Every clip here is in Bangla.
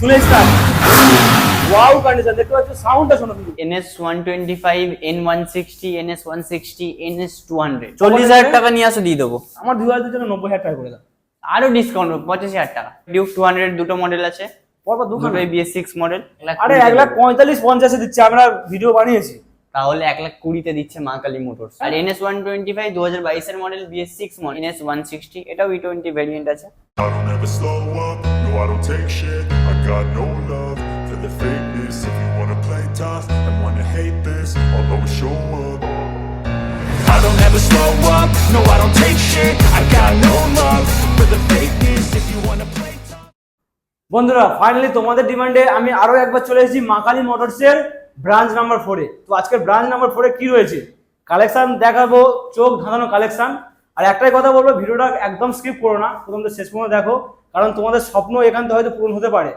শুনে স্টার্ট ওয়াও কন্ডিশন দেখতে পাচ্ছ সাউন্ডটা শোনো তুমি NS one twenty five N NS NS টাকা নিয়ে আসো দিয়ে দেবো। আমার জন্য টাকা করে দাও। আরও ডিসকাউন্ট পঁচাশি হাজার টাকা। ডিউক টু হান্ড্রেড দুটো মডেল আছে। পরপর সিক্স মডেল আরে লাখ দিচ্ছে আমরা ভিডিও বানিয়েছি। তাহলে এক লাখ কুড়িতে দিচ্ছে মা কালী মোটরস। আর হ্যাঁ। এনএস ওয়ান টোয়েন্টি ফাইভ দু হাজার বাইশের model BS six model NS one sixty এটাও ই টোয়েন্টি ভ্যারিয়েন্ট আছে। বন্ধুরা ফাইনালি তোমাদের ডিমান্ডে আমি আরও একবার চলে এসেছি মাকালী মোটরসের ব্রাঞ্চ নাম্বার ফোরে তো আজকের ব্রাঞ্চ নাম্বার ফোরে কি রয়েছে? কালেকশান দেখাবো, চোখ ধাঁধানো কালেকশান আর একটাই কথা বলব, ভিডিওটা একদম স্কিপ করো না, প্রথম তো শেষ পর্যন্ত দেখো, কারণ তোমাদের স্বপ্ন এখান থেকে হয়তো পূরণ হতে পারে।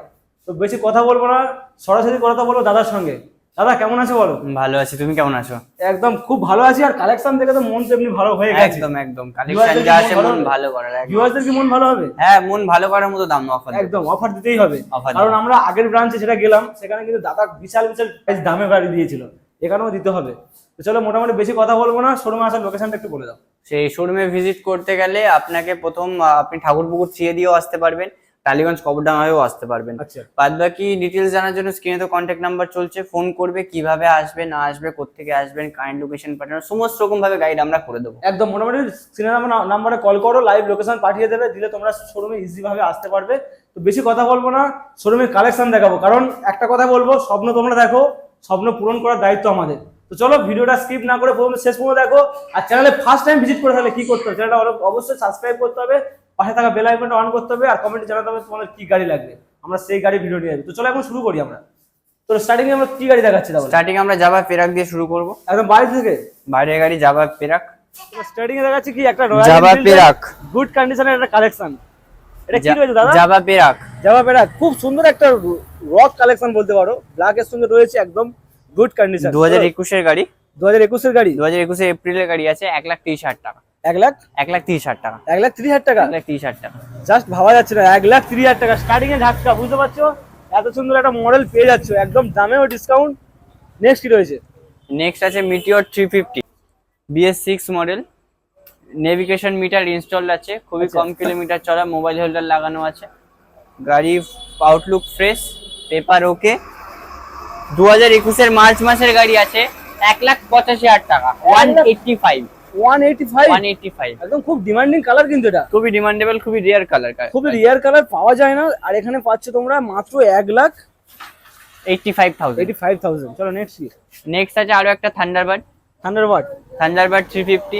তো বেশি কথা বলব না, সরাসরি কথা বলব দাদার সঙ্গে। দাদা কেমন আছো বলো? ভালো আছি তুমি কেমন আছো? একদম খুব ভালো আছি আর কালেকশন দেখে তো মন তো এমনি ভালো হয়ে গেছে। একদম একদম কালেকশন যা আছে মন ভালো করার একদম। ভিউয়ারদের কি মন ভালো হবে? হ্যাঁ মন ভালো করার মতো দাম অফার একদম অফার দিতেই হবে। কারণ আমরা আগের ব্রাঞ্চে যেটা গেলাম সেখানে কিন্তু দাদা বিশাল বিশাল price দামে গাড়ি দিয়েছিল। এখানেও দিতে হবে। তো চলো মোটামুটি বেশি কথা বলব না শোরুমে আসার লোকেশনটা একটু বলে দাও। সেই শোরুমে ভিজিট করতে গেলে আপনাকে প্রথম আপনি ঠাকুরপুকুর চিয়ে দিয়েও আসতে পারবেন। টালিগঞ্জ কবরডাঙ্গায়ও আসতে পারবেন। আচ্ছা। বাদ বাকি ডিটেলস জানার জন্য স্ক্রিনে তো কন্ট্যাক্ট নাম্বার চলছে। ফোন করবে কীভাবে আসবে না আসবে কোথেকে আসবেন কারেন্ট লোকেশন পাঠানো সমস্ত রকম ভাবে গাইড আমরা করে দেবো। একদম মোটামুটি স্ক্রিনে নাম্বারে কল করো লাইভ লোকেশন পাঠিয়ে দেবে দিলে তোমরা শোরুমে ইজি ভাবে আসতে পারবে। তো বেশি কথা বলব না শোরুমের কালেকশন দেখাবো। কারণ একটা কথা বলব স্বপ্ন তোমরা দেখো স্বপ্ন পূরণ করার দায়িত্ব আমাদের। তো চলো ভিডিওটা স্কিপ না করে প্রথমে শেষ পর্যন্ত দেখো। আর চ্যানেলে ফার্স্ট টাইম ভিজিট করে তাহলে কি করতে হবে? চ্যানেলটা অবশ্যই সাবস্ক্রাইব করতে হবে। পাশে থাকা বেল আইকনটা অন করতে হবে আর কমেন্টে জানাতে হবে তোমাদের কি গাড়ি লাগবে। আমরা সেই গাড়ি ভিডিও নিয়ে তো চলো এখন শুরু করি আমরা। তো স্টার্টিং এ আমরা কি গাড়ি দেখাচ্ছি তাহলে? স্টার্টিং আমরা যাবা পেরাক দিয়ে শুরু করব। একদম বাইরে থেকে? বাইরের গাড়ি যাবা পেরাক স্টার্টিং এ দেখাচ্ছি কি? একটা রয়্যাল জাভা পেরাক। গুড কন্ডিশনের একটা কালেকশন এটা কি রয়েছে দাদা? যাবা পেরাক জাভা পেরাক খুব সুন্দর একটা রক কালেকশন বলতে পারো। ব্ল্যাক এর সঙ্গে রয়েছে একদম গুড কন্ডিশন দু হাজার একুশের গাড়ি। দু হাজার একুশের গাড়ি? দু হাজার একুশে এপ্রিলের গাড়ি আছে এক লাখ তিরিশ হাজার টাকা। এক লাখ? এক লাখ তিরিশ হাজার টাকা। এক লাখ ত্রিশ হাজার টাকা? এক লাখ তিরিশ হাজার টাকা। জাস্ট ভাবা যাচ্ছে না এক লাখ ত্রিশ হাজার টাকা। স্টার্টিং এ ঝাটকা বুঝতে পারছ? এত সুন্দর একটা মডেল পেয়ে যাচ্ছ একদম দামেও ডিসকাউন্ট নেক্সট কি রয়েছে? নেক্সট আছে Meteor three fifty BS six model navigation meter install আছে খুবই আচ্ছা। কম কিলোমিটার চলা মোবাইল হোল্ডার লাগানো আছে। গাড়ি আউটলুক ফ্রেশ পেপার ওকে দু হাজার একুশের মার্চ মাসের গাড়ি আছে এক লাখ পঁচাশি হাজার টাকা one eighty five one eighty five one eighty five একদম খুব ডিমান্ডিং কালার কিন্তু এটা। খুবই ডিমান্ডেবল খুবই রেয়ার কালার খুবই রিয়ার কালার পাওয়া যায় না। আর এখানে পাচ্ছ তোমরা মাত্র এক lakh eighty five thousand eighty five thousand চলো নেক্সট কি? নেক্সট আছে আরও একটা Thunderbird Thunderbird Thunderbird three fifty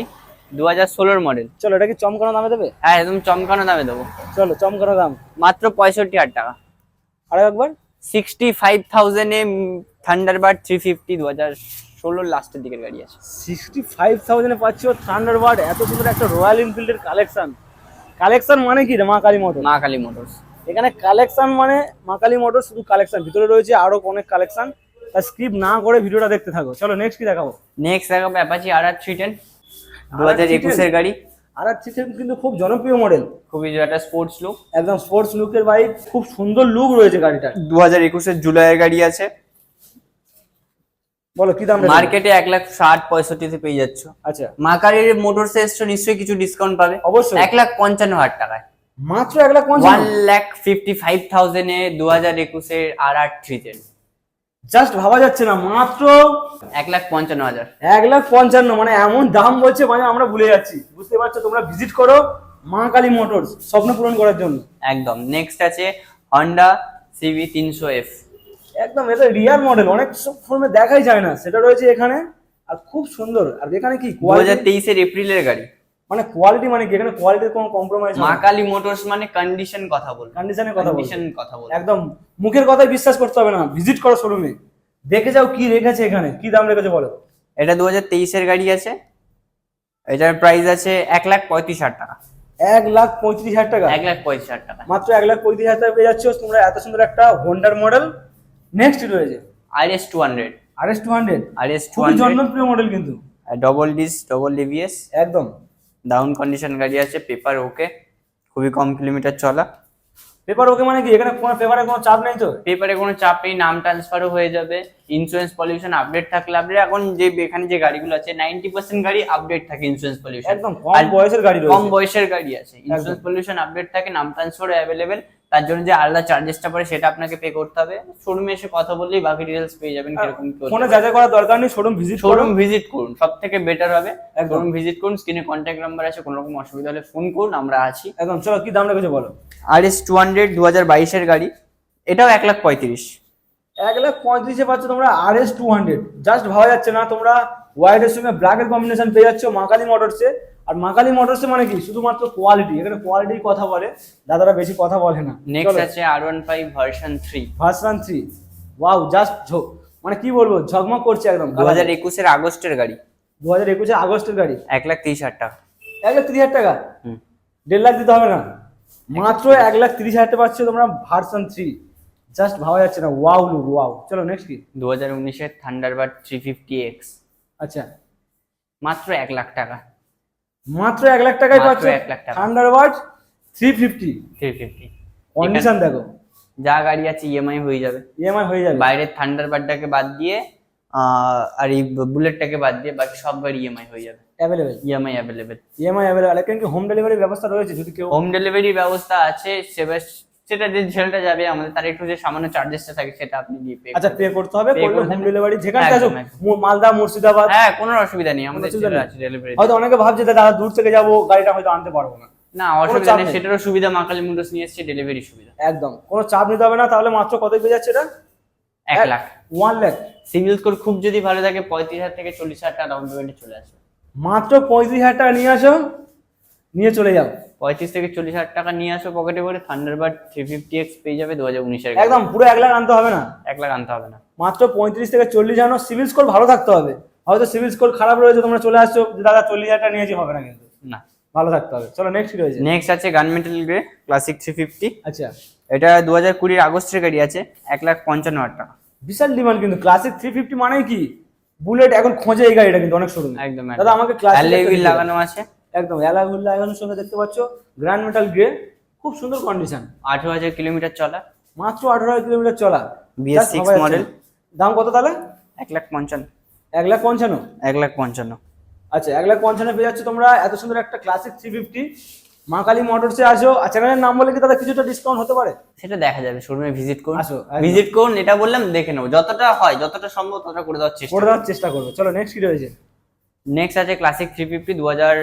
দু হাজার ষোলোর মডেল চলো এটা কি চমকানো দামে দেবে? হ্যাঁ একদম চমকানো দামে দেবো। চলো চমকানো দাম। মাত্র পঁয়ষট্টি হাজার টাকা। আর একবার। সিক্সটি ফাইভ থাউজেন্ডে থান্ডারবার্ড থ্রি ফিফটি দু হাজার ষোলোর লাস্টের দিকের গাড়ি আছে। সিক্সটি ফাইভ থাউজেন্ডে পাচ্ছি পাচ্ছ থান্ডারবার্ড এত সুন্দর একটা রয়্যাল এনফিল্ডের কালেকশন কালেকশন মানে কি মা কালী মোটর মা কালী মোটরস এখানে কালেকশন মানে মা কালী মোটর শুধু কালেকশন ভিতরে রয়েছে আরও অনেক কালেকশন তা স্কিপ না করে ভিডিওটা দেখতে থাকো। চলো নেক্সট কি দেখাবো? নেক্সট দেখাবো Apache R R three ten দু হাজার একুশের গাড়ি। আর আর কিন্তু খুব জনপ্রিয় মডেল খুবই একটা স্পোর্টস লুক একদম স্পোর্টস লুকের বাইক খুব সুন্দর লুক রয়েছে গাড়িটার। দু হাজার একুশের জুলাইয়ের গাড়ি আছে। বলো কি দাম মার্কেটে এক লাখ ষাট পঁয়ষট্টিতে পেয়ে যাচ্ছ। আচ্ছা। মা কালীর মোটরস এসছো নিশ্চয়ই কিছু ডিসকাউন্ট পাবে? অবশ্যই। এক লাখ পঞ্চান্ন হাজার টাকায়। মাত্র এক lakh one lakh fifty five থাউজেন্ডে দু হাজার একুশের R R three ten just ভাবা যাচ্ছে না মাত্র এক লাখ পঞ্চান্ন হাজার। এক লাখ পঞ্চান্ন মানে এমন দাম বলছে মানে আমরা ভুলে যাচ্ছি। বুঝতে পারছ? তোমরা ভিজিট করো মা কালী মোটরস স্বপ্ন পূরণ করার জন্য। একদম। নেক্সট আছে হন্ডা সিভি তিনশো এফ একদম এটা রিয়ার মডেল অনেক সব ফর্মে দেখাই যায় না। সেটা রয়েছে এখানে আর খুব সুন্দর। আর এখানে কি দু হাজার তেইশের এপ্রিলের গাড়ি। মানে কোয়ালিটি মানে কি? এখানে কোয়ালিটির কোনো কম্প্রোমাইজ মা কালী মোটরস মানে কন্ডিশন কথা বল কন্ডিশনের কথা বলছি কন্ডিশন কথা বল একদম মুখের কথাই বিশ্বাস করতে হবে না। ভিজিট করো শোরুমে দেখে যাও কি রেখেছে এখানে। কি দাম রেখেছে বলো? এটা দু হাজার তেইশের গাড়ি আছে। এটার প্রাইস আছে এক লাখ পঁয়ত্রিশ হাজার টাকা। এক লাখ পঁয়ত্রিশ হাজার টাকা। এক লাখ পঁয়ত্রিশ হাজার টাকা। মাত্র এক লাখ পঁয়ত্রিশ হাজার টাকা পেয়ে যাচ্ছ। তোমরা এত সুন্দর একটা হোন্ডার মডেল নেক্সট রয়েছে। RS two hundred R S two জনপ্রিয় মডেল কিন্তু। ডবল ডিস ডবল ডিভিএস একদম। ডাউন কন্ডিশন গাড়ি আছে পেপার ওকে খুবই কম কিলোমিটার চলা। পেপার ওকে মানে কি? এখানে কোনো পেপারে কোনো চাপ নেই তো? পেপারে কোনো চাপ নেই নাম ট্রান্সফারও হয়ে যাবে। ইন্স্যুরেন্স পলিউশন আপডেট থাকলে আপডেট এখন যে এখানে যে গাড়িগুলো আছে নাইনটি পার্সেন্ট গাড়ি আপডেট থাকে ইন্স্যুরেন্স পলিউশন একদম কম বয়সের গাড়ি কম বয়সের গাড়ি আছে। ইন্স্যুরেন্স পলিউশন আপডেট থাকে নাম ট্রান্সফার অ্যাভেলেবেল তার জন্য যে আলাদা চার্জেসটা পড়ে সেটা আপনাকে পে করতে হবে। শোরুমে এসে কথা বললেই বাকি ডিটেলস পেয়ে যাবেন কীরকম ফোনে যাচাই করার দরকার নেই শোরুম ভিজিট শোরুম ভিজিট করুন সব থেকে বেটার হবে। একদম। শোরুম ভিজিট করুন স্ক্রিনে কন্ট্যাক্ট নাম্বার আছে কোনো রকম অসুবিধা হলে ফোন করুন আমরা আছি। একদম চলো কি দাম রেখেছো বলো? আর এস টু হান্ড্রেড দু হাজার বাইশের গাড়ি। এটাও এক লাখ পঁয়ত্রিশ। এক লাখ পঁয়ত্রিশে পাচ্ছ তোমরা R S two hundred just ভাবা যাচ্ছে না তোমরা হোয়াইটের সঙ্গে ব্ল্যাকের কম্বিনেশন পেয়ে যাচ্ছ মাকালি মোটরসে আর মাকালি মোটরসে মানে কি? শুধুমাত্র কোয়ালিটি এখানে কোয়ালিটির কথা বলে দাদারা বেশি কথা বলে না। নেক্সট আছে R one five version three version three wow just ঝোক। মানে কি বলব ঝকমক করছে একদম। দু হাজার একুশের আগস্টের গাড়ি। দু হাজার একুশের আগস্টের গাড়ি। এক লাখ তিরিশ হাজার টাকা। এক লাখ তিরিশ হাজার টাকা? হুম। দেড় লাখ দিতে হবে না। মাত্র এক লাখ তিরিশ হাজার টাকা পাচ্ছ তোমরা ভার্সন থ্রি জাস্ট ভাবা যাচ্ছে না ওয়াও লুক ওয়াও চলো নেক্সট কি? দু হাজার উনিশের থান্ডারবার্ড থ্রি ফিফটি এক্স আচ্ছা। মাত্র এক লাখ টাকা। মাত্র এক লাখ টাকায় পাচ্ছ এক লাখ টাকা। Thunderbird three fifty three fifty condition দেখো। যা গাড়ি আছে ইএমআই হয়ে যাবে। ইএমআই হয়ে যাবে। বাইরের থান্ডারবার্ডটাকে বাদ দিয়ে আর এই বুলেটটাকে বাদ দিয়ে বাকি সব গাড়ি ইএমআই হয়ে যাবে। Available EMI available EMI available কিন্তু হোম ডেলিভারির ব্যবস্থা রয়েছে যদি কেউ হোম ডেলিভারি ব্যবস্থা আছে সেবার সেটা যে ছেলেটা যাবে আমাদের তার একটু যে সামান্য চার্জেসটা থাকে সেটা আপনি দিয়ে pay আচ্ছা পে করতে হবে করলে হোম ডেলিভারি যেখানে আসো মালদা মুর্শিদাবাদ। হ্যাঁ কোনো অসুবিধা নেই আমাদের আছে ডেলিভারি হয়তো অনেকে ভাবছে যে দাদা দূর থেকে যাব গাড়িটা হয়তো আনতে পারব না। না অসুবিধা নেই নেই। সেটারও সুবিধা মা কালী মুন্ডস নিয়ে এসেছে ডেলিভারি সুবিধা। একদম কোনো চাপ নিতে হবে না তাহলে মাত্র কত পেয়ে যাচ্ছে এটা? এক lakh. One lakh CIBIL score খুব যদি ভালো থাকে পঁয়ত্রিশ হাজার থেকে চল্লিশ হাজার টাকা ডাউন পেমেন্টে চলে আসবে। মাত্র পঁয়ত্রিশ হাজার টাকা নিয়ে আসো। নিয়ে চলে যাও। পঁয়ত্রিশ থেকে চল্লিশ হাজার টাকা নিয়ে আসো পকেটে করে থান্ডারবার্ড থ্রি ফিফটি এক্স পেয়ে যাবে দু হাজার উনিশের একদম পুরো এক লাখ আনতে হবে না। এক লাখ আনতে হবে না। মাত্র পঁয়ত্রিশ থেকে চল্লিশ জানো সিভিল স্কোর ভালো থাকতে হবে। হয়তো সিভিল স্কোর খারাপ রয়েছে তোমরা চলে আসছো যে দাদা চল্লিশ হাজার টাকা নিয়েছি হবে না কিন্তু। না। ভালো থাকতে হবে। চলো নেক্সট কি রয়েছে? নেক্সট আছে gunmetal grey classic three fifty আচ্ছা। এটা দু হাজার কুড়ির আগস্টের গাড়ি আছে এক লাখ পঞ্চান্ন হাজার টাকা। বিশাল ডিমান্ড কিন্তু। ক্লাসিক থ্রি ফিফটি মানে কি? বুলেট এখন খোঁজে এই গাড়িটা কিন্তু অনেক শোরুম একদম দাদা আমাকে ক্লাসিক লাগানো আছে। একদম অ্যালাগুল লাগানোর সঙ্গে দেখতে পাচ্ছ গ্র্যান্ড মেটাল গ্রে খুব সুন্দর কন্ডিশন আঠেরো হাজার কিলোমিটার চলা। মাত্র আঠারো কিলোমিটার চলা। BS6 Just ভাবা যাচ্ছে model। না। দাম কত তাহলে? এক লাখ পঞ্চান্ন। এক লাখ পঞ্চান্ন? এক লাখ পঞ্চান্ন। আচ্ছা এক লাখ পঞ্চান্ন পেয়ে যাচ্ছ তোমরা। এত সুন্দর একটা ক্লাসিক থ্রি ফিফটি মা কালী মোটরসে আসো। আর চ্যানেলের নাম বলে কি দাদা কিছুটা ডিসকাউন্ট হতে পারে? সেটা দেখা যাবে শোরুমে ভিজিট করুন। আসো। ভিজিট করুন এটা বললাম দেখে নেব। যতটা হয় যতটা সম্ভব ততটা করে দেওয়ার চেষ্টা করে দেওয়ার চেষ্টা করব। চলো নেক্সট কি রয়েছে নেক্সট আছে ক্লাসিক থ্রি ফিফটি দু হাজার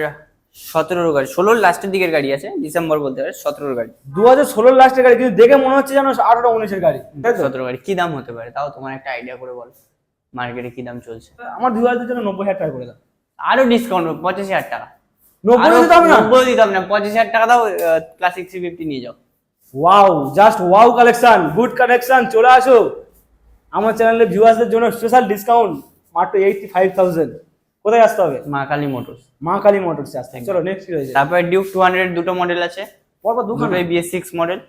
সতেরোর গাড়ি ষোলোর লাস্টের দিকের গাড়ি আছে ডিসেম্বর বলতে পারে সতেরোর গাড়ি। দু হাজার ষোলোর লাস্টের গাড়ি কিন্তু দেখে মনে হচ্ছে যেন আঠারো উনিশের গাড়ি সতেরো গাড়ি কি দাম হতে পারে? তাও তোমার একটা আইডিয়া করে বল মার্কেটে কি দাম চলছে? আমার দু হাজার জন্য নব্বই হাজার টাকা করে দাও। আরও ডিসকাউন্ট পঁচাশি হাজার টাকা। নব্বই আরও না? নব্বই দিতাম না পঁচিশ হাজার টাকা দাও ক্লাসিক থ্রি ফিফটি নিয়ে যাও। Wow just wow collection good collection চলে আসো। আমার চ্যানেলে ভিউয়ার্সদের জন্য স্পেশাল ডিসকাউন্ট মাত্র এইটটি ফাইভ থাউজেন্ড কোথায় আসতে হবে? মা কালী মোটরস। মা কালী মোটরসে আসতে হবে। চলো নেক্সট কি রয়েছে তারপরে ডিউক টু হান্ড্রেড দুটো মডেল আছে। পরপর দুখানে? দুটোই বিএস সিক্স মডেল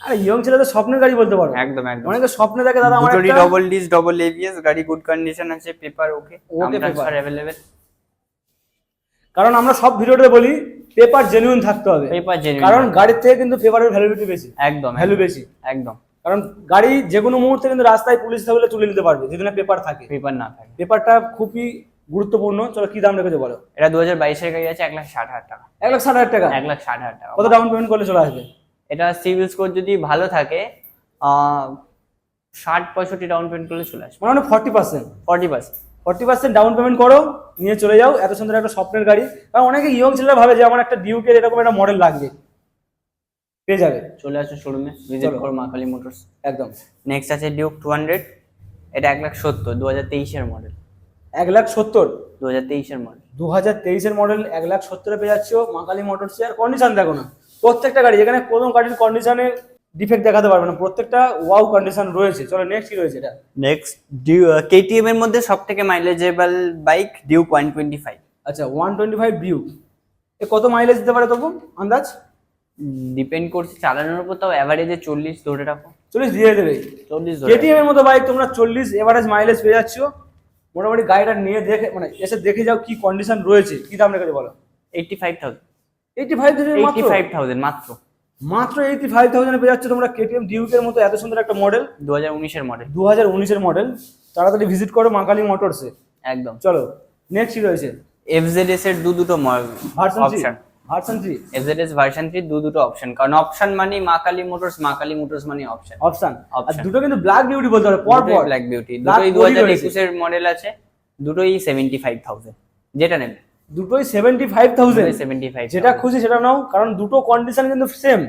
আরে ইয়ং ছেলেদের স্বপ্নের গাড়ি বলতে পারো। একদম একদম। অনেকে স্বপ্নে দেখে দাদা আমার একটা- ডবল ডিস ডবল এবিএস গাড়ি গুড কন্ডিশন আছে paper okay paper। Transfer available কারণ আমরা সব ভিডিওতে বলি পেপার জেনুইন থাকতে হবে। পেপার জেনুইন কারণ গাড়ির থেকে কিন্তু পেপারের ভ্যালুবিটি বেশি। একদম ভ্যালু বেশি। একদম। কারণ গাড়ি যে কোনো মুহূর্তে কিন্তু রাস্তায় পুলিশ থাকলে তুলে নিতে পারবে যদি না পেপার থাকে। পেপার না থাকে। পেপারটা খুবই গুরুত্বপূর্ণ। চলো কি দাম রেখেছো বলো? এটা দু হাজার বাইশের গাড়ি আছে এক লাখ ষাট হাজার টাকা। এক লাখ ষাট হাজার টাকা? এক লাখ ষাট হাজার টাকা। কত ডাউন পেমেন্ট করলে চলে আসবে? এটা সিভিল স্কোর যদি ভালো থাকে আহ, ষাট পঁয়ষট্টি ডাউন পেমেন্ট করলে চলে আসবে। মানে forty percent forty percent forty percent down payment করো নিয়ে চলে যাও এত সুন্দর একটা স্বপ্নের গাড়ি। কারণ অনেকে ইয়ং ছেলেরা ভাবে যে আমার একটা ডিউকের এরকম একটা মডেল লাগবে। পেয়ে যাবে। চলে আসো শোরুমে ভিজিট। করো মোটরস একদম। নেক্সট আছে ডিউক টু হান্ড্রেড এটা এক লাখ সত্তর দু হাজার তেইশের মডেল এক লাখ সত্তর। দু হাজার তেইশের মডেল দু হাজার তেইশের মডেল এক লাখ সত্তরে পেয়ে যাচ্ছ মাকালি মোটরসে আর কন্ডিশন দেখো না। প্রত্যেকটা গাড়ি যেখানে কোনো গাড়ির কন্ডিশনে ডিফেক্ট দেখাতে পারবে না প্রত্যেকটা ওয়াও কন্ডিশন রয়েছে। চলো নেক্সট কি রয়েছে এটা? নেক্সট ডিউ কেটিএম এর মধ্যে সব থেকে মাইলেজেবল bike Duke one twenty five আচ্ছা ওয়ান টোয়েন্টি ফাইভ ডিউক এ কত মাইলেজ দিতে পারে তবু? আন্দাজ? ডিপেন্ড করছে চালানোর উপর তাও অ্যাভারেজে চল্লিশ ধরে রাখো। চল্লিশ দিয়ে দেবে। চল্লিশ কেটিএম এর মতো বাইক তোমরা চল্লিশ এভারেজ মাইলেজ পেয়ে যাচ্ছ। মোটামুটি গাড়িটা নিয়ে দেখে মানে এসে দেখে যাও কি কন্ডিশন রয়েছে কি দাম রেখেছে বলো? Eighty five thousand eighty five eighty five thousand মাত্র। মাত্র এইটি ফাইভ থাউজেন্ডে পেয়ে যাচ্ছে তোমরা কেটিএম ডিউকের মতো এত সুন্দর একটা মডেল দু হাজার উনিশের মডেল দু হাজার উনিশের মডেল তাড়াতাড়ি ভিজিট করো মাকালি মোটরসে একদম। চলো নেক্সট কি রয়েছে? এফজেডএস এর দু দুটো version option version three FZS version three দু দুটো অপশন কারণ অপশন মানে মা কালী মোটরস মা কালী মোটরস মানে অপশন অপশন আর দুটো কিন্তু ব্ল্যাক বিউটি বলতে পারো পর পর ব্ল্যাক বিউটি দুটোই দু body হাজার রয়েছে। একুশের মডেল আছে দুটোই সেভেন্টি ফাইভ থাউজেন্ড যেটা নেবে? দুটোই seventy five thousand seventy five যেটা খুশি সেটা নাও কারণ দুটো কন্ডিশন কিন্তু সেম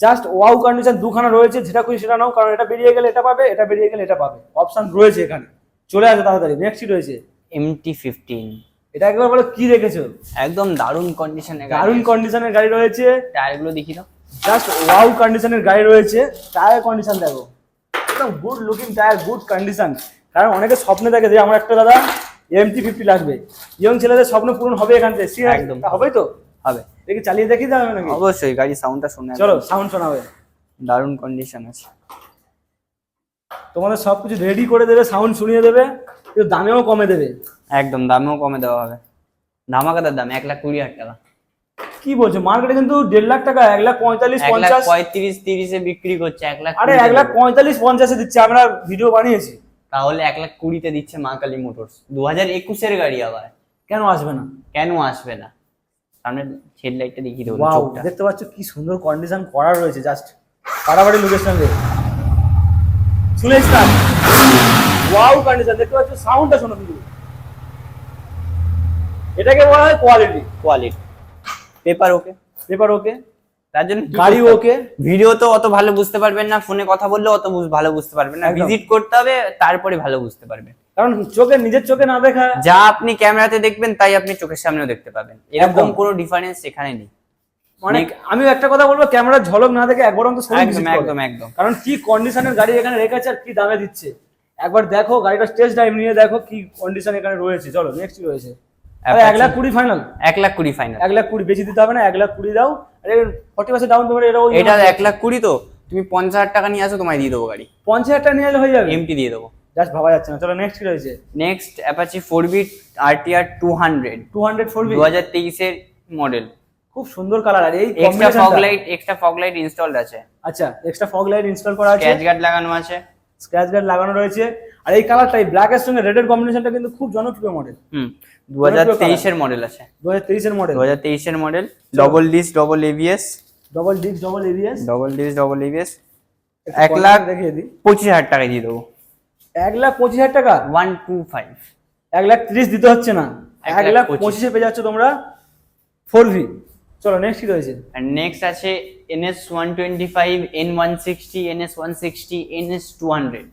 জাস্ট ওয়াও কন্ডিশন দুখানা রয়েছে যেটা খুশি সেটা নাও কারণ এটা বেরিয়ে গেলে এটা পাবে এটা বেরিয়ে গেলে এটা পাবে। অপশন রয়েছে এখানে। চলে আসে তাড়াতাড়ি নেক্সট রয়েছে। এমটি ফিফটিন এটা একবার বলো কি রেখেছো একদম দারুণ কন্ডিশনে দারুণ কন্ডিশনের গাড়ি রয়েছে। টায়ারগুলো দেখি তো। জাস্ট ওয়াও কন্ডিশনের গাড়ি রয়েছে। টায়ার কন্ডিশন দেখো। একদম good looking tyre good condition কারণ অনেকে স্বপ্নে দেখে যে আমার একটা দাদা এমটি ফিফটি লাগবে। ইয়ং ছেলেদের স্বপ্ন পূরণ হবে এখান থেকে? একদম। তা হবেই তো? হবে। দেখি চালিয়ে দেখি যাবে নাকি? অবশ্যই গাড়ি সাউন্ডটা শোনা চলো সাউন্ড শোনাবে। দারুণ কন্ডিশন আছে। তোমাদের সবকিছু রেডি করে দেবে সাউন্ড শুনিয়ে দেবে। কিন্তু দামেও কমে দেবে। একদম দামেও কমে দেওয়া হবে। ধামাকাদার দাম এক লাখ কুড়ি হাজার টাকা। কি বলছো? মার্কেটে কিন্তু দেড় লাখ টাকা এক লাখ পঁয়তাল্লিশ পঞ্চাশ। পঁয়ত্রিশ তিরিশে বিক্রি করছে এক লাখ আরে এক লাখ পঁয়তাল্লিশ পঞ্চাশে দিচ্ছে আমরা ভিডিও বানিয়েছি। তাহলে এক লাখ কুড়িতে দিচ্ছে মা কালী মোটরস। দু হাজার একুশের গাড়ি আবার। কেন আসবে না? কেন আসবে না? সামনে হেড লাইটটা দেখিয়ে দেবো চোখটা। দেখতে পাচ্ছ কি সুন্দর কন্ডিশন করা রয়েছে জাস্ট পাড়াবাড়ি সঙ্গে শুনে স্টার্ট ওয়াও কন্ডিশন দেখতে পাচ্ছ? সাউন্ডটা শোনো কিন্তু। এটাকে বলা হয় quality quality paper okay paper okay তার জন্য গাড়ি ওকে ভিডিও তো অত ভালো বুঝতে পারবেন না ফোনে কথা বললে অত ভালো বুঝতে পারবেন না। ভিজিট করতে হবে তারপরে ভালো বুঝতে পারবেন। কারণ চোখে নিজের চোখে না দেখা যা আপনি ক্যামেরাতে দেখবেন তাই আপনি চোখের সামনেও দেখতে পাবেন। এরকম। কোনো ডিফারেন্স এখানে নেই। অনেক আমি একটা কথা বলব ক্যামেরার ঝলক না দেখে একবার অন্তত একদম একদম একদম। কারণ কি কন্ডিশনের গাড়ি এখানে রেখেছে আর কি দামে দিচ্ছে? একবার দেখো গাড়িটা টেস্ট ড্রাইভ নিয়ে দেখো কি কন্ডিশন এখানে রয়েছে। চলো নেক্সট রয়েছে? এক লাখ কুড়ি ফাইনাল এক লাখ কুড়ি ফাইনাল এক লাখ কুড়ি বেশি দিতে হবে না এক লাখ কুড়ি দাও। ফর্টি পার্সেন্ট ডাউন পেমেন্ট এটা এটা এক লাখ কুড়ি তো তুমি পঞ্চাশ হাজার টাকা নিয়ে আসো তোমায় দিয়ে দেবো গাড়ি। পঞ্চাশ হাজার টাকা নিয়ে হয়ে যাবে। এমটি দিয়ে দেবো। জাস্ট ভাবা যাচ্ছে না। চলো নেক্সট কি রয়েছে? Next Apache four bit RTR two hundred two hundred four দু হাজার তেইশের মডেল খুব সুন্দর কালার আর এই extra fog light extra fog light installed আছে। আচ্ছা এক্সট্রা ফগ লাইট ইনস্টল করা আছে। ক্যাচ গার্ড লাগানো আছে। স্ক্র্যাচ গার্ড লাগানো রয়েছে। আর এই কালারটা এই ব্ল্যাক এর সঙ্গে রেডের কম্বিনেশনটা কিন্তু খুব জনপ্রিয় মডেল হুম দু হাজার তেইশের মডেল আছে। দু হাজার তেইশের মডেল দু হাজার তেইশের model double disc double ABS double disc double ABS double disc double ABS এক লাখ দেখিয়ে দিই। পঁচিশ হাজার টাকায় দিয়ে দেবো। এক লাখ পঁচিশ হাজার টাকা? ওয়ান টু ফাইভ এক লাখ তিরিশ দিতে হচ্ছে না। এক এক লাখ লাখ পঁচিশ। পঁচিশে পেয়ে যাচ্ছ তোমরা ফোর ভি চলো নেক্সট কি রয়েছে? আর নেক্সট আছে NS one twenty five N one sixty NS one sixty NS two hundred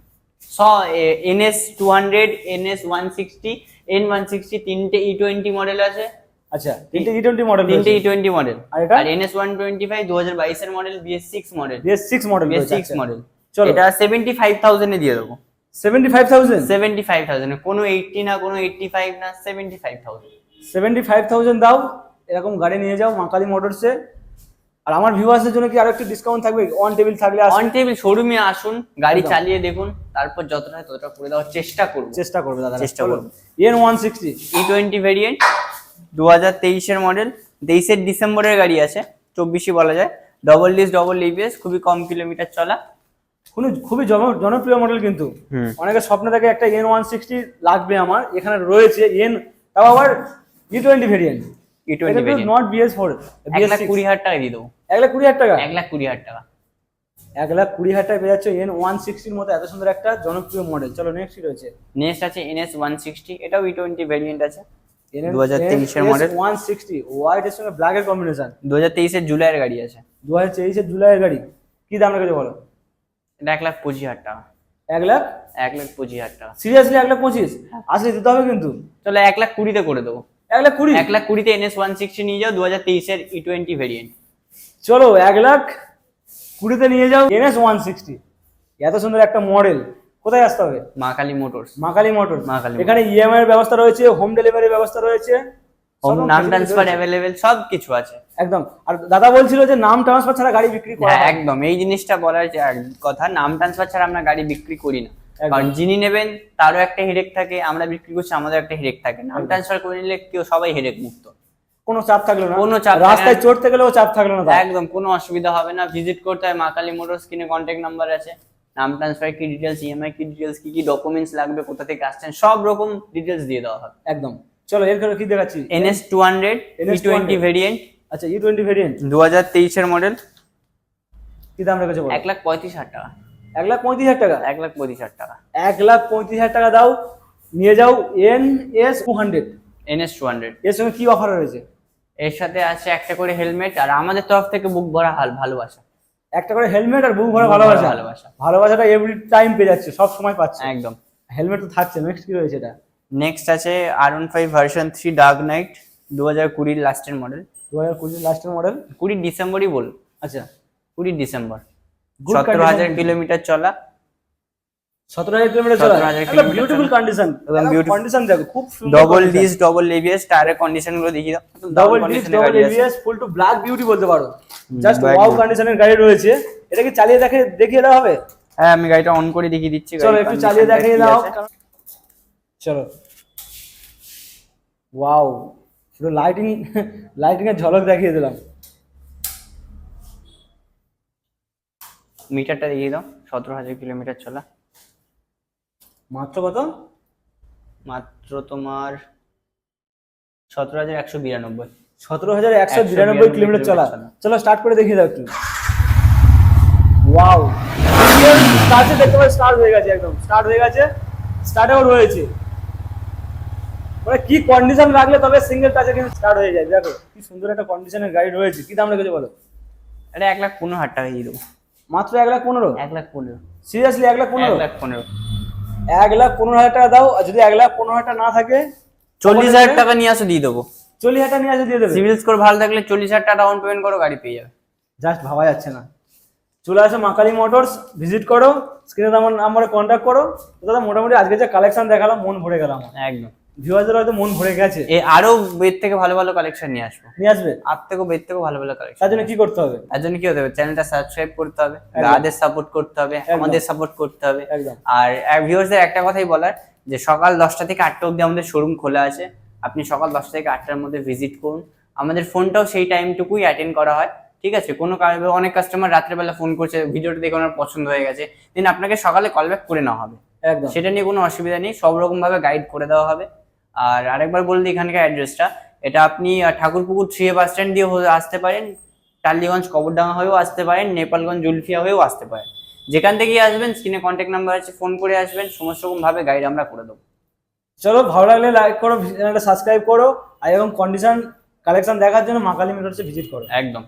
স NS two hundred NS one sixty N one sixty তিনটে ই টোয়েন্টি মডেল আছে। আচ্ছা তিনটে ই টোয়েন্টি মডেল তিনটে ই টোয়েন্টি মডেল আর এটা? আর এনএস ওয়ান টোয়েন্টি ফাইভ দু হাজার বাইশের model BS six model BS six model BS six model চলো। এটা সেভেন্টি ফাইভ থাউজেন্ডে দিয়ে দেবো। Seventy five thousand seventy five thousand কোনো এইটটি না কোনো এইটটি ফাইভ না seventy five thousand seventy five thousand দাও। এরকম গাড়ি নিয়ে যাও মাকালি মোটরসে আর আমার ভিউয়ার্সদের জন্য কি আরও একটু ডিসকাউন্ট থাকবে? অন টেবিল থাকলে আসুন। অন টেবিল শোরুমে আসুন গাড়ি চালিয়ে দেখুন তারপর যতটা হয় ততটা করে দেওয়ার চেষ্টা করব। চেষ্টা করবে দাদা। চেষ্টা করব। N one sixty E twenty variant দু হাজার তেইশের মডেল তেইশের ডিসেম্বরের গাড়ি আছে চব্বিশই বলা যায়। ডবল ডিস ডবল ইবিএস খুবই কম কিলোমিটার চলা। খুবই খুবই জন- জনপ্রিয় মডেল কিন্তু। অনেকে স্বপ্ন থাকে একটা এন ওয়ান সিক্সটি লাগবে আমার এখানে রয়েছে এন তাও আবার E twenty variant E twenty variant not BS four এক লাখ কুড়ি হাজার টাকা দিয়ে দেবো। এক লাখ কুড়ি হাজার টাকা? এক লাখ কুড়ি হাজার টাকা। এক লাখ কুড়ি হাজার টাকা পেয়ে যাচ্ছে এন ওয়ান সিক্সটির মতো এত সুন্দর একটা জনপ্রিয় মডেল চলো নেক্সট রয়েছে? নেক্সট আছে এনএস ওয়ান সিক্সটি এটাও ই টোয়েন্টি ভেরিয়েন্ট আছে। 2023 এর model। ওয়ান সিক্সটি হোয়াইট এর সঙ্গে ব্ল্যাক এর কম্বিনেশন দু হাজার তেইশের জুলাইয়ের গাড়ি আছে। দু হাজার তেইশের জুলাইয়ের গাড়ি। কি দাম রেখেছে বলো? এটা এক লাখ পঁচিশ হাজার টাকা। এক লাখ? এক লাখ পঁচিশ হাজার টাকা। সিরিয়াসলি এক লাখ পঁচিশ? আসলে দিতে হবে কিন্তু। চলো এক লাখ কুড়িতে করে দেবো। এক লাখ কুড়ি। এক লাখ কুড়িতে এনএস ওয়ান সিক্সটি নিয়ে যাও দু হাজার তেইশের ই টোয়েন্টি ভেরিয়েন্ট চলো এক লাখ কুড়িতে নিয়ে যাও এনএস ওয়ান সিক্সটি এত সুন্দর একটা মডেল কোথায় আসতে হবে? মা কালী মোটরস। মাকালি মোটর মা কালী এখানে ইএমআই এর ব্যবস্থা রয়েছে হোম ডেলিভারি ব্যবস্থা রয়েছে। হোম নাম ট্রান্সফার অ্যাভেলেবেল সব কিছু আছে। একদম। আর দাদা বলছিল যে নাম ট্রান্সফার ছাড়া গাড়ি বিক্রি করা হ্যাঁ। একদম। এই জিনিসটা বলার কথা নাম ট্রান্সফার ছাড়া আমরা গাড়ি বিক্রি করি না। কারণ যিনি নেবেন তারও একটা হেডেক থাকে আমরা বিক্রি করছি আমাদের একটা হেডেক থাকে নাম ট্রান্সফার করে নিলে কেউ সবাই হেডেক মুক্ত। কোনো চাপ থাকল না। কোনো চাপ রাস্তায় চড়তে গেলেও চাপ থাকল না একদম কোনো অসুবিধা হবে না। ভিজিট করতে হয় মা কালী মোটর স্ক্রিনে কন্ট্যাক্ট নাম্বার আছে। নাম ট্রান্সফার কি ডিটেলস ইএমআই কি ডিটেলস কি কি ডকুমেন্টস লাগবে কোথা থেকে আসছেন সব রকম ডিটেলস দিয়ে দেওয়া হবে। একদম। চলো এরপরে কি দেখাচ্ছি? NS two hundred NS twenty variant আচ্ছা ই টোয়েন্টি ভেরিয়েন্ট দু হাজার তেইশের মডেল কি দাম রেখেছে এক লাখ পঁয়ত্রিশ হাজার টাকা। এক লাখ পঁয়ত্রিশ হাজার টাকা। এক লাখ পঁয়ত্রিশ হাজার টাকা। এক লাখ পঁয়ত্রিশ হাজার টাকা দাও নিয়ে যাও N S two hundred. NS two hundred. এর সঙ্গে কি অফার রয়েছে? এর সাথে আছে একটা করে হেলমেট আর আমাদের তরফ থেকে বুক ভরা হাল ভালোবাসা। একটা করে হেলমেট আর বুক ভরা ভালোবাসা। ভালোবাসা। ভালোবাসাটা এভরি টাইম পেয়ে যাচ্ছে সব সময় পাচ্ছে। একদম। হেলমেট তো থাকছে নেক্সট কি রয়েছে এটা? নেক্সট আছে R one five version three dark knight দু হাজার কুড়ির লাস্টের মডেল দু হাজার কুড়ি লাস্টের মডেল কুড়ি ডিসেম্বরই বল আচ্ছা। কুড়ি ডিসেম্বর সতেরো হাজার। কিলোমিটার চলা। সতেরো হাজার কিলোমিটার চলা। একটা বিউটিফুল কন্ডিশন beautiful। কন্ডিশন দেখো খুব ডবল ডিস ডবল এবিএস টায়ারের কন্ডিশনগুলো দেখিয়ে দাও। Double disc double ABS full to black beauty বলতে পারো। Just wow. কন্ডিশনের গাড়ি রয়েছে। এটা কি চালিয়ে দেখে দেখিয়ে দেওয়া হবে? হ্যাঁ আমি গাড়িটা অন করে দেখিয়ে দিচ্ছি। চলো একটু চালিয়ে দেখিয়ে দাও। চলো। ওয়াও পুরো লাইটিং লাইটিং এর ঝলক দেখিয়ে দিলাম। মিটারটা দেখিয়ে দাও সতেরো হাজার কিলোমিটার চলা। মাত্র কত? মাত্র তোমার সতেরো হাজার একশো বিরানব্বই। সতেরো হাজার একশো 192 বিরানব্বই কিলোমিটার চলা। চলা। স্টার্ট করে দেখিয়ে দাও একটু। ওয়াও স্টার্টে দেখতে পাচ্ছি স্টার্ট হয়ে গেছে একদম। স্টার্ট হয়ে গেছে স্টার্টেও রয়েছে মানে কি কন্ডিশন রাখলে তবে সিঙ্গেল টাচে কিন্তু স্টার্ট হয়ে যায়। দেখো কি সুন্দর একটা কন্ডিশনের গাড়ি রয়েছে। কি দাম রেখেছে বলো? এটা এক লাখ পনেরো হাজার টাকা দিয়ে দেবো। মাত্র এক লাখ পনেরো? এক লাখ পনেরো। সিরিয়াসলি এক লাখ এক পনেরো লাখ পনেরো। এক লাখ পনেরো হাজার টাকা দাও আর যদি এক লাখ পনেরো হাজার টাকা না থাকে চল্লিশ হাজার টাকা নিয়ে আসো দিয়ে দেবো। চল্লিশ হাজার টাকা নিয়ে আসে দিয়ে দেবে। সিভিল স্কোর ভালো থাকলে চল্লিশ হাজার টাকা ডাউন পেমেন্ট করো গাড়ি পেয়ে যাবে। জাস্ট ভাবা যাচ্ছে না। চলে আসো মাকালি মোটরস ভিজিট করো স্ক্রিনে আমার নাম্বারে কন্ট্যাক্ট করো। দাদা মোটামুটি আজকে যে কালেকশন দেখালাম মন ভরে গেলাম আমার। একদম। ভিউয়ারদের হয়তো মন ভরে গেছে। এ আরও বেদ থেকে ভালো ভালো কালেকশন নিয়ে আসব। নিয়ে আসবে? আর থেকেও বেদ থেকেও ভালো ভালো কালেকশন তার জন্য কি করতে হবে? তার জন্য কি হতে হবে? চ্যানেলটা সাবস্ক্রাইব করতে হবে। দাদাদের সাপোর্ট করতে হবে আমাদের সাপোর্ট করতে হবে। আর ভিউয়ার্সদের একটা কথাই বলার যে সকাল দশটা থেকে আটটা অবধি আমাদের শোরুম খোলা আছে। আপনি সকাল দশটা থেকে আটটার মধ্যে ভিজিট করুন। আমাদের ফোনটাও সেই টাইমটুকুই অ্যাটেন্ড করা হয়। ঠিক আছে? কোনো কারণে অনেক কাস্টমার রাত্রেবেলা ফোন করছে ভিডিওটা দেখে ওনার পছন্দ হয়ে গেছে। দেন আপনাকে সকালে কল ব্যাক করে নেওয়া হবে। সেটা নিয়ে কোনো অসুবিধা নেই। সব রকম ভাবে গাইড করে দেওয়া হবে। আর আরেকবার বলে দিই এখানকার অ্যাড্রেসটা এটা আপনি ঠাকুরপুকুর থ্রি বাস স্ট্যান্ড দিয়ে আসতে পারেন। টালিগঞ্জ কবরডাঙ্গা হয়েও আসতে পারেন নেপালগঞ্জ জুলফিয়া হয়েও আসতে পারেন। যেখান থেকেই আসবেন স্ক্রিনে কন্ট্যাক্ট নাম্বার আছে ফোন করে আসবেন সমস্ত রকমভাবে গাইড আমরা করে দেবো। চলো ভালো লাগলে লাইক করো চ্যানেলটা সাবস্ক্রাইব করো আর এরকম কন্ডিশন কালেকশন দেখার জন্য মাকালি মোটরসে ভিজিট করো। একদম।